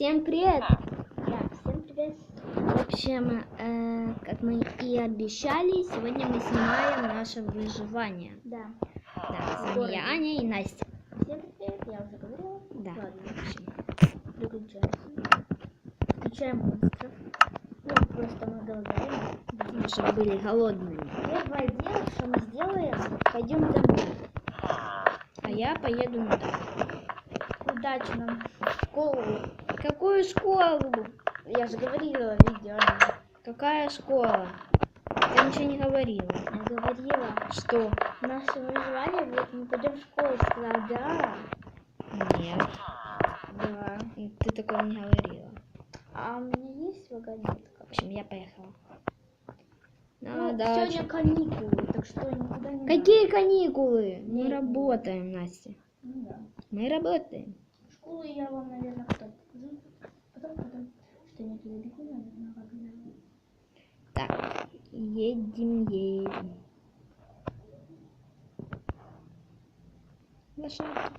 Всем привет! Да, всем привет! В общем, э, как мы и обещали, сегодня мы снимаем наше выживание. Да. Да, с вами я, Аня и Настя. Всем привет, я уже говорила. Да. Ладно, в общем, переключаемся. Включаем монстров. Ну, просто мы голодаем. Мы чтобы были голодными. Первое дело, что мы сделаем, пойдем домой. А я поеду на. Удачи нам в школу. Какую школу? Я же говорила в видео. Какая школа? Я ничего не говорила. Я говорила. Что? Наше выживание, вот мы пойдем в школу. Сказала, да. Нет, Да. ты такого не говорила. А у меня есть вагонетка? В общем, я поехала. На Ну, дачу. сегодня каникулы, так что никуда не Какие каникулы? Мы Нет. работаем, Настя. надо. Ну да. Мы работаем. Школу я вам, наверное, потом покажу. Потом, потом. Что я туда бегу, наверное, вагоне. Так, едем, едем. Лошадка.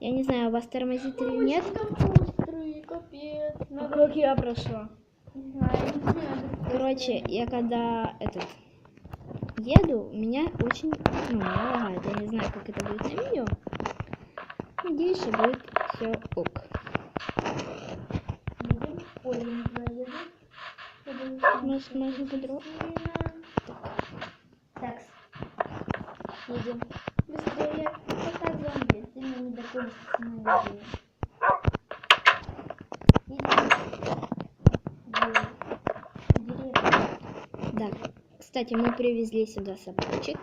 Я не знаю, у вас тормозит или нет. Быстрый, капец. А как я прошла? Не знаю, не знаю. Короче, я когда этот еду, у меня очень, ну, меня лагает. Я не знаю, как это будет на видео. Надеюсь, что будет все ок. Едем. Ой, я не знаю, еду. Еду. Может, можно подробно? Так. Едем. Быстрее. Пока зомби. Ты меня не догонишь. Едем. Да. Кстати, мы привезли сюда собачек.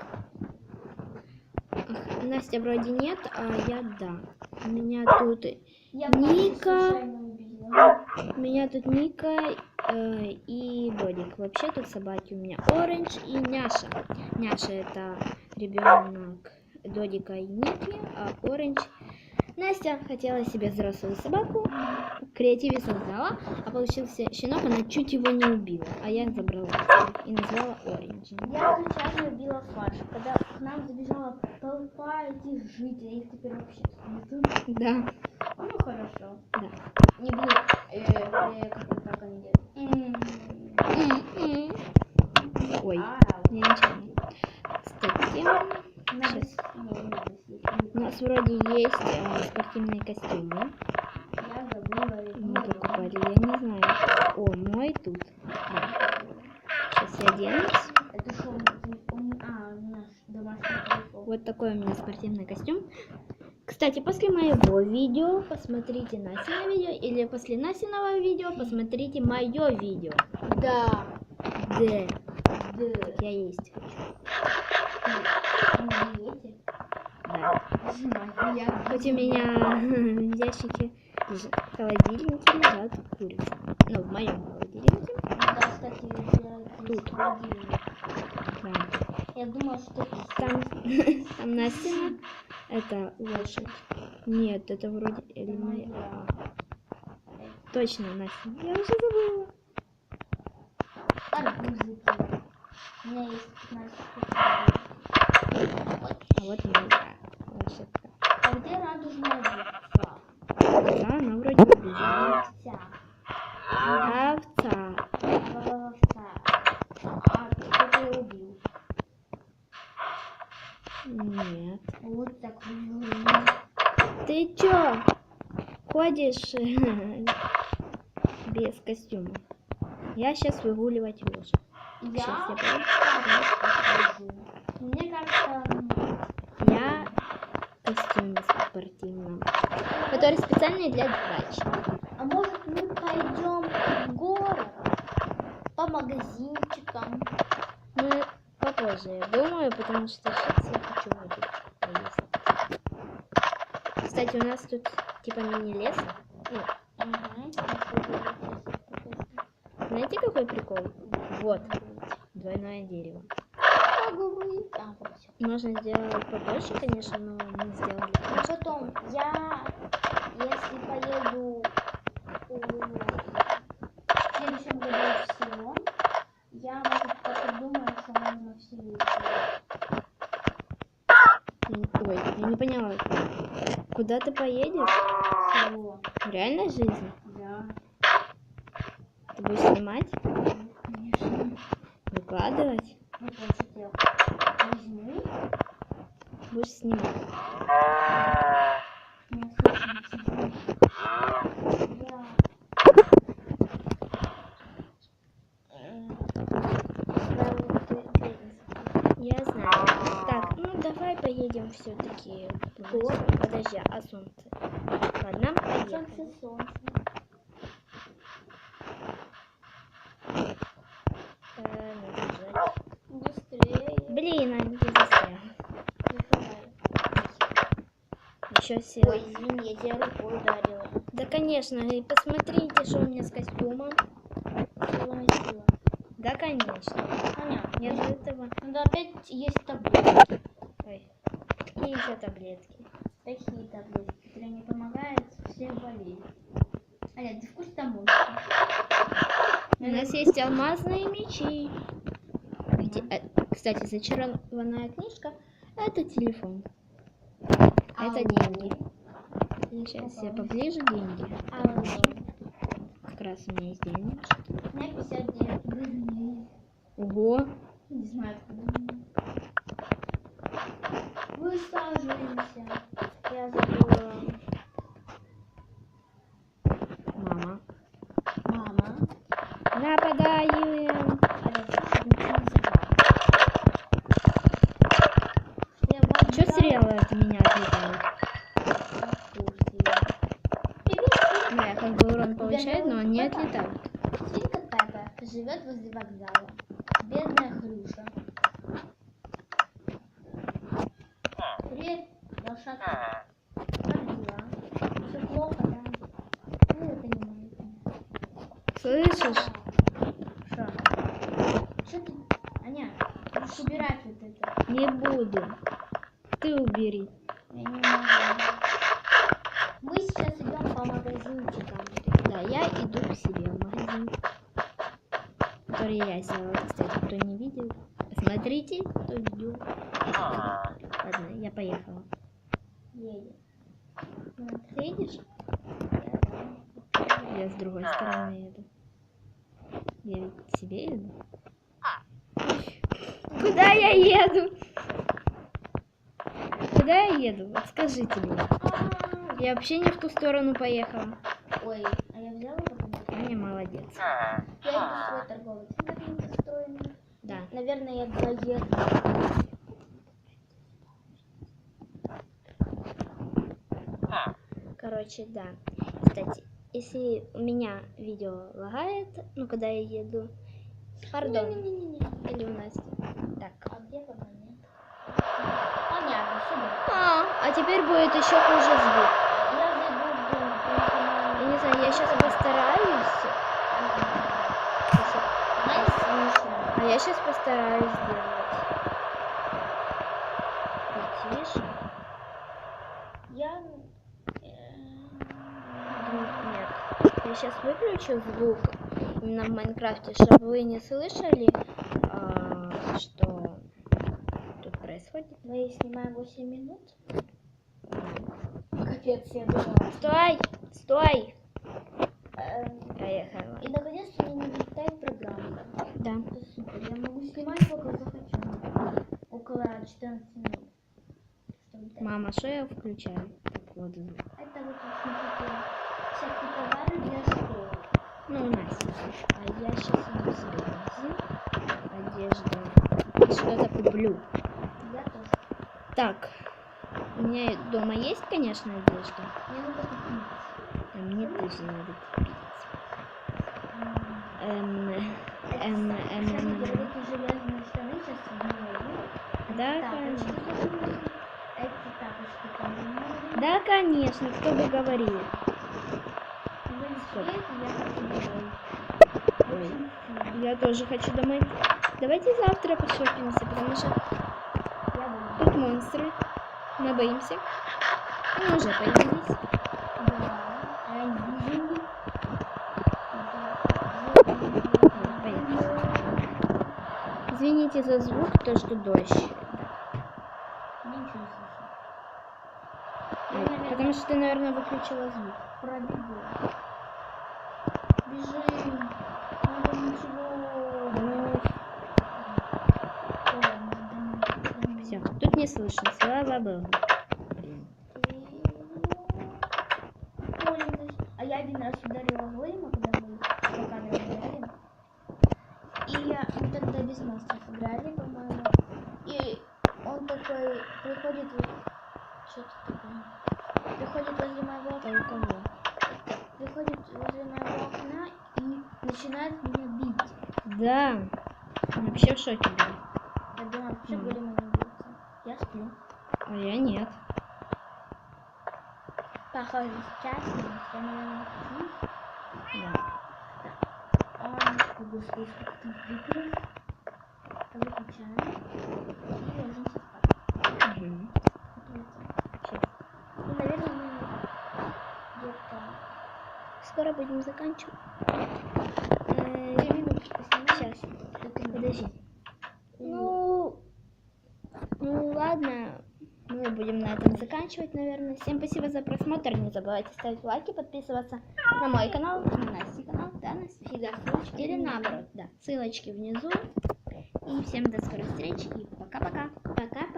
Ах, Настя вроде нет, а я да. У меня тут, Я Ника. Меня тут Ника э, и Додик. Вообще тут собаки у меня Оранж и Няша. Няша это ребенок Додика и Ники, а Оранж Настя хотела себе взрослую собаку, креативе создала, а получился щенок, она чуть его не убила, а я забрала и назвала Оранжем. Я случайно убила Фашу, когда к нам забежала толпа этих жителей, их теперь вообще нету. Да, Ну хорошо. да. Не буду, э, э, как, как они делают. М. Ой, Ау. я ничего не... Кстати, Надо Щас. с- не, не надо съесть. у нас вроде есть э, спортивные костюмы. Я забыла. их. Мы покупали, я не знаю. О, мой тут. Сейчас я оденусь. Это что, он- он- а, наш домашний телефон. Вот такой у меня спортивный костюм. Кстати, после моего видео посмотрите Насино видео, или после Насиного видео посмотрите мое видео. Да. Да, Да. я есть? Да. Хоть у меня в ящике в холодильнике лежат курицы. Ну, в моем холодильнике. Да, кстати, Тут. холодильник. Я думала, что Там, там Настина. Это лошадь. Нет, это вроде или моя. моя. Точно, Настя. Я уже забыла. Арбузы. У меня есть 15 штук. А вот моя лошадка. А где радужная овца? Да, она вроде убежала. Вот так. Ты чё? Ходишь без костюма. Я сейчас выгуливать лошадь. Я Щас я хожу. Мне кажется, Я в костюме спортивном, который специальный для дачи. а может мы пойдем в город по магазинчикам? Мы попозже, я думаю, потому что сейчас я хочу. Кстати, у нас тут типа мини-лес. Ну, Угу. знаете, какой прикол? Вот, двойное дерево. Можно сделать побольше, конечно, но мы сделали. А потом я, если поеду у- в следующем году в село, я может потом думаю, что можно в селе Ой, я не поняла. Куда ты поедешь? село. В реальной жизни? Да. Ты будешь снимать? Конечно. Выкладывать? Ну, я возьму. Будешь снимать. Я знаю. Давай поедем все-таки. Подожди, а солнце? Ладно, поехали. Солнце, солнце. Э. Быстрее. Блин, а где застрял? Николай. Еще сел. Ой, извини, я тебя рукой ударила. Да, конечно. И посмотрите, что у меня с костюмом. Да, конечно. Понятно. Нет этого. Надо опять есть таблетки. Какие еще таблетки? Такие таблетки, которые не помогают всем болеть. Аля, ты в курсе там У нас есть алмазные мечи. Где- э, Кстати, зачарованная книжка – это телефон. Это деньги. Сейчас я поближе деньги. Как раз у меня есть деньги. У меня 59 гривен. Ого, Не знаю, откуда. Высаживаемся. Я забыла. мама. Мама. Нападаем. Дам стрелы от меня отлетают? я как бы урон получает, но он не отлетает. Свинка Пеппа живет возле вокзала. Бедная Хрюша. Привет, лошадка. Дела? Все плохо, да? Ну, моя тема. Слышишь? Что? Что ты? Аня, будешь убирать вот это. Не буду. Ты убери. Я не могу. Мы сейчас идем по магазинчикам. Да, я иду к себе в магазин. Который я сделала, кстати, кто не видел. Посмотрите то видео. Ладно, я поехала. Едем. Ты едешь? Я с другой стороны еду. Я ведь к себе еду. Куда я еду? Куда я еду? Вот скажите мне. А, Я вообще не в ту сторону поехала. Ой, а я взяла документ? Аня молодец. Я иду в свой торговый центр. Да. Наверное, я доеду. Короче, да. Кстати, если у меня видео лагает, ну когда я еду, пардон, Не-не-не-не. или у нас. Так. А где? Понятно, сюда. А, а теперь будет еще хуже звук. Я зайду в дом. Я не знаю, я сейчас постараюсь. не. А я сейчас постараюсь сделать. Потише. Я... э, Нет. Я сейчас выключу звук именно в Майнкрафте, чтобы вы не слышали, а, что тут происходит. Мы снимаем 8 минут. Капец, я думала. Стой! Стой! Эм, Поехала. И наконец-то мне не вылетает программа. Да. Это супер. Я могу снимать сколько захочу. Около 14 минут. Мама, что я включаю? Вот звук. Это смотрите, всякие товары для школы. Ну, у нас. А я сейчас иду в магазин. Одежда. Что-то куплю. Я тоже. Так. У меня дома есть, конечно, одежда. Мне надо купить. А мне тоже надо купить. Эм, эм, эм, эм. в мире. Да, конечно. Да, конечно, кто бы говорил. Я тоже хочу домой. Давайте завтра пошопимся, потому что тут монстры. Мы боимся. Они уже появились. Извините за звук, то что дождь. Потому Значит, ты, наверное, выключила звук. Пробегу. Бежим. Надо ничего. Ладно, все. Тут не слышно, слава богу. А я один раз ударила голема, когда мы за кадром играли. И я, мы тогда без монстров играли, по-моему. И он такой приходит... Что-то такое. Приходит возле моего А у кого? Приходит возле моего окна и начинает меня бить. Да. Вообще в шоке был. Я думаю, вообще голема не бьется. Я сплю. А я нет. Похоже, сейчас я, наверное, сплю. Да. Он, господи, сколько там крикеров. Выключаем. И ложимся спать. Мгм. Сейчас. Ну, наверное, мы где-то Скоро будем заканчивать. Сейчас. Подожди. Ну, ну ладно, мы будем на этом заканчивать, наверное. Всем спасибо за просмотр. Не забывайте ставить лайки, подписываться на мой канал, на Настя канал, да, Настя? всегда ссылочки. Или наоборот, да. Ссылочки внизу. И всем до скорой встречи и пока-пока. Пока-пока.